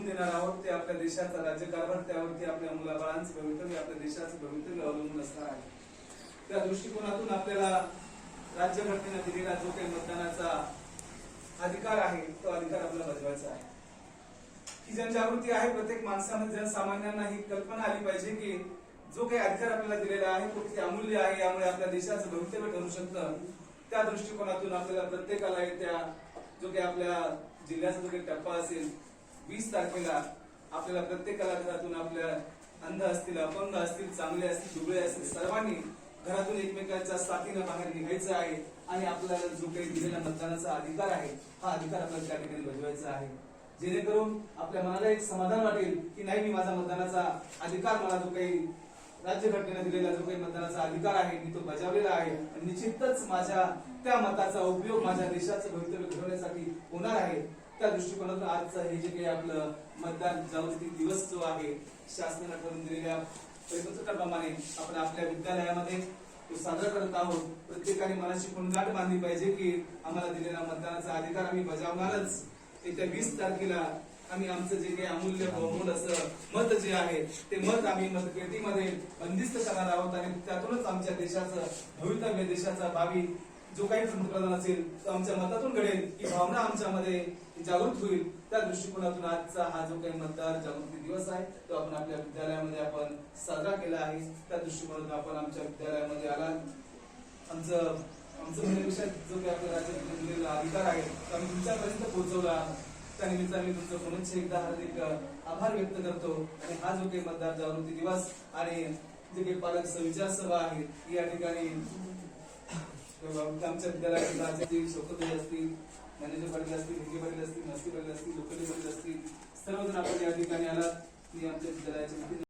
घडवून देणार आहोत ते आपल्या देशाचा राज्यकारभार त्यावरती आपल्या मुलाबाळांचं भवितव्य आपल्या देशाचं भवितव्य अवलंबून असणार आहे. त्या दृष्टिकोनातून आपल्याला राज्यघटनेनं दिलेला जो काही मतदानाचा अधिकार आहे तो अधिकार आपल्याला बजवायचा आहे. ही जनजागृती आहे प्रत्येक माणसानं जनसामान्यांना ही कल्पना आली पाहिजे की जो काही अधिकार आपल्याला दिलेला आहे तो किती अमूल्य आहे यामुळे आपल्या देशाचं भवितव्य ठरू शकतं. त्या दृष्टिकोनातून आपल्याला प्रत्येकाला त्या जो काही आपल्या जिल्ह्याचा जो काही टप्पा असेल वीस तारखेला आपल्याला प्रत्येकाला घरातून आपल्या अंध असतील अपंग असतील चांगले असतील दुबळे असतील सर्वांनी घरातून एकमेकांच्या साथीनं बाहेर निघायचं आहे आणि आपल्याला जो काही दिलेला मतदानाचा अधिकार आहे हा अधिकार आपल्याला त्या ठिकाणी बजवायचा आहे. जेणेकरून आपल्या मनाला एक समाधान वाटेल की नाही मी माझा मतदानाचा अधिकार मला जो काही राज्यघटनेने दिलेला जो काही मतदानाचा अधिकार आहे मी तो बजावलेला आहे. आणि निश्चितच माझ्या त्या मताचा उपयोग माझ्या देशाचं भवितव्य घडवण्यासाठी होणार आहे. त्या दृष्टिकोनातून आजचं हे जे काही आपलं मतदान जागृती दिवस जो आहे शासनाने ठरवून दिलेल्या परिपत्रकाप्रमाणे आपण आपल्या विद्यालयामध्ये तो साजरा करत आहोत. प्रत्येकाने मनाची कुणगाट बांधली पाहिजे की आम्हाला दिलेला मतदानाचा अधिकार आम्ही बजावणारच. येत्या वीस तारखेला आम्ही आमचं जे काही अमूल्य बहुमूल असं मत जे आहे ते मत आम्ही मतपेटीमध्ये बंदिस्त करणार आहोत आणि त्यातूनच आमच्या देशाचं भवितव्य देशाचा भावी जो काही पंतप्रधान असेल तो आमच्या मतातून घडेल ही भावना आमच्यामध्ये जागृत होईल. त्या दृष्टिकोनातून आजचा हा जो काही मतदार जागृती दिवस आहे तो आपण आपल्या विद्यालयामध्ये आपण साजरा केला आहे. त्या दृष्टिकोनातून आपण आमच्या विद्यालयामध्ये आला. आमचं आमचं म्हणण्यापेक्षा जो काही आपल्या राज्यात दिलेला अधिकार आहे तो आम्ही तुमच्यापर्यंत पोहोचवला. त्या निमित्ताने मी तुमचं पुनश्च एकदा हार्दिक आभार व्यक्त करतो. आणि हा जो काही मतदार जागृती दिवस आणि जे काही पालक सविचार सभा आहे या ठिकाणी आमच्या विद्यालयातील राज्यातील असतील ज्ञानेश्वर पाटील असतील हिंगे पाटील असतील नसती पाटील असतील लोकली पाटील असतील सर्वजण आपण या ठिकाणी आलात. मी आमच्या विद्यालयाचे